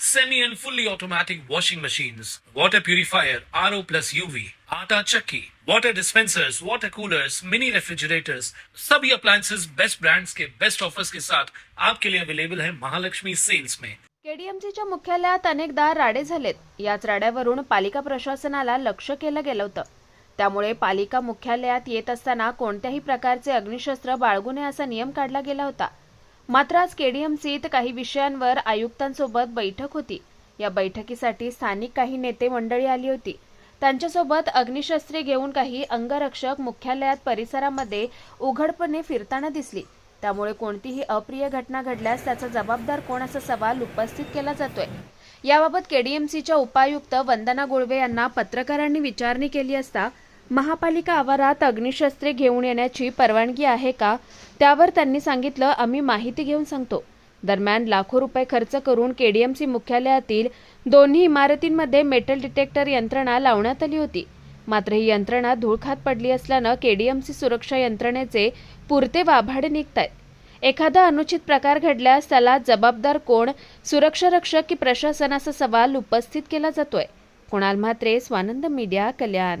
semi and fully automatic washing machines, water purifier, RO plus UV, आटा चक्की, water dispensers, water coolers, mini refrigerators, सभी appliances. Best brands के best offers के साथ आपके लिए अवेलेबल है महालक्ष्मी सेल्स में केडीएमसीच्या मुख्यालयात अनेकदा राडे झालेत. याच राड्यावरून पालिका प्रशासनाला लक्ष केलं गेलं होतं. त्यामुळे पालिका मुख्यालयात येत असताना कोणत्याही प्रकारचे अग्निशस्त्र बाळगू नये असा नियम काढला गेला होता. मात्र आज केडीएमसीत काही विषयांवर आयुक्तांसोबत बैठक होती. या बैठकीसाठी स्थानिक काही नेते मंडळी आली होती. त्यांच्यासोबत अग्निशस्त्रे घेऊन काही अंगरक्षक मुख्यालयात परिसरामध्ये उघडपणे फिरताना दिसली. त्यामुळे कोणतीही अप्रिय घटना घडल्यास त्याचा जबाबदार कोण असा सवाल उपस्थित केला जातोय. याबाबत केडीएमसीच्या उपायुक्त वंदना गुळवे यांना पत्रकारांनी विचारणी केली असता महापालिका आवारात अग्निशस्त्रे घेऊन येण्याची परवानगी आहे का? त्यावर त्यांनी सांगितलं आम्ही माहिती घेऊन सांगतो. दरम्यान लाखो रुपये खर्च करून केडीएमसी मुख्यालयातील दोन्ही इमारतींमध्ये मेटल डिटेक्टर यंत्रणा लावण्यात आली होती. मात्र ही यंत्रणा धूळखात पडली असल्यानं केडीएमसी सुरक्षा यंत्रणेचे पुरते वाभाडे निघत आहेत एखादा अनुचित प्रकार घडल्यास त्याला जबाबदार कोण सुरक्षा रक्षक की प्रशासन असा सवाल उपस्थित केला जातोय. कुणाल म्हात्रे स्वानंद मीडिया कल्याण.